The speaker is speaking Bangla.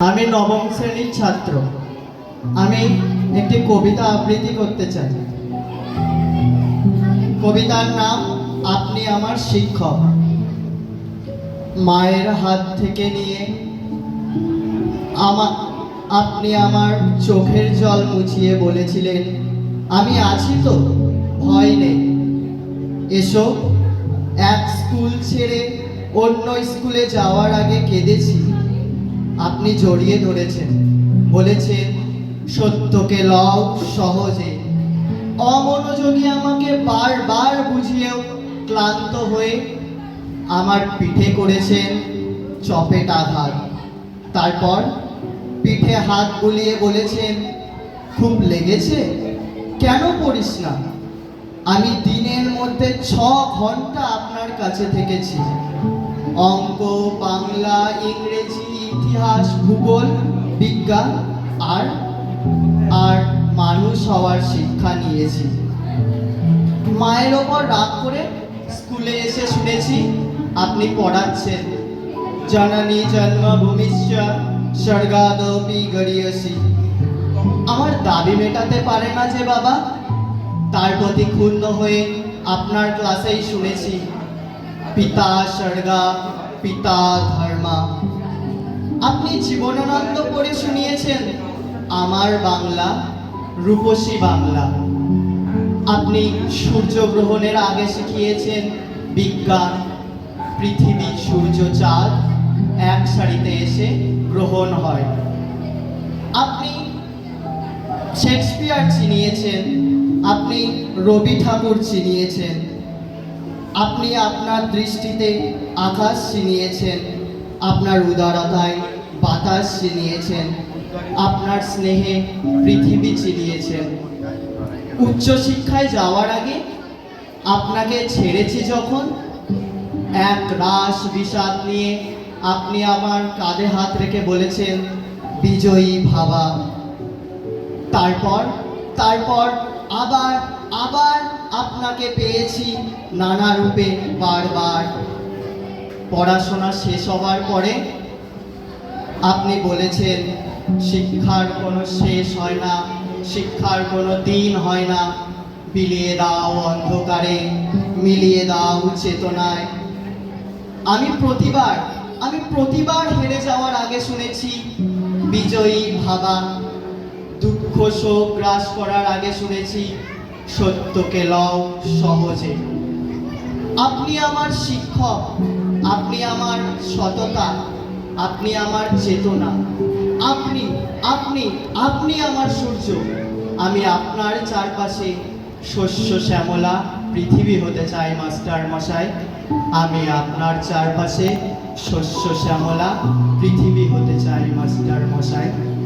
আমি নবম শ্রেণির ছাত্র। আমি একটি কবিতা আবৃত্তি করতে চাই। কবিতার নাম, আপনি আমার শিক্ষক। মায়ের হাত থেকে নিয়ে আমার আপনি আমার চোখের জল মুছিয়ে বলেছিলেন, আমি আছি তো, ভয় নেই। এসো, এক স্কুল ছেড়ে অন্য স্কুলে যাওয়ার আগে কেঁদেছি। আপনি জড়িয়ে ধরেছেন। বলেছেন, সত্যকে লও সহজে। অমনোযোগী আমাকে বারবার বুঝিয়েও ক্লান্ত হয়ে আমার পিঠে করেছেন চপেট আঘাত তারপর পিঠে হাত বুলিয়ে বলেছেন, খুব লেগেছে? কেন পড়িস না? আমি দিনের মধ্যে ছ ঘণ্টা আপনার কাছে থেকেছি। অঙ্ক, বাংলা, ইংরেজি ইতিহাস, ভূগোল, বিজ্ঞান আর আর মানুষ হওয়ার শিক্ষা নিয়েছি। মায়ের ওপর রাগ করে স্কুলে এসে শুনেছি, আপনি পড়াচ্ছেন। জননী জন্মভূমিশ্চ, স্বর্গাদপি গড়িয়সি। আমার দাবি মেটাতে পারে না যে বাবা, তার প্রতি ক্ষুণ্ণ হয়ে আপনার ক্লাসেই শুনেছি, পিতা স্বর্গা, পিতা ধর্মা। আপনি জীবনানন্দ পড়ে শুনিয়েছেন। আমার বাংলা, রূপসী বাংলা। আপনি সূর্যগ্রহণের আগে শিখিয়েছেন, বিজ্ঞান, পৃথিবী, সূর্য, চাঁদ এক সারিতে এসে গ্রহণ হয়। আপনি শেক্সপিয়ার চিনিয়েছেন, আপনি রবি ঠাকুর চিনিয়েছেন, আপনি আপনার দৃষ্টিতে আকাশ চিনিয়েছেন আপনার উদারতায় বাতাস চিনিয়েছেন, আপনার স্নেহে পৃথিবী চিনিয়েছেন। উচ্চশিক্ষায় যাওয়ার আগে আপনাকে ছেড়েছি যখন। এক রাস বিষাদ নিয়ে আপনি আমার কাঁধে হাত রেখে বলেছেন, বিজয়ী ভাবা। তারপর তারপর আবার আবার আপনাকে পেয়েছি নানা রূপে বারবার। পড়াশোনা শেষ হওয়ার পরে আপনি বলেছেন, শিক্ষার কোনো শেষ হয় না, শিক্ষার কোনো দিন হয় না। বিলিয়ে দাও অন্ধকারে, মিলিয়ে দাও চেতনায়। আমি প্রতিবার আমি প্রতিবার হেরে যাওয়ার আগে শুনেছি, বিজয়ী ভাবা। দুঃখ শোক গ্রাস করার আগে শুনেছি, সত্যকে লও সহজে। আপনি আমার শিক্ষক, আপনি আমার সততা, আপনি আমার চেতনা। আপনি আপনি আপনি আমার সূর্য। আমি আপনার চারপাশে শস্য শ্যামলা, পৃথিবী হতে চাই মাস্টার মশাই। আমি আপনার চারপাশে শস্য শ্যামলা, পৃথিবী হতে চাই মাস্টার মশাই।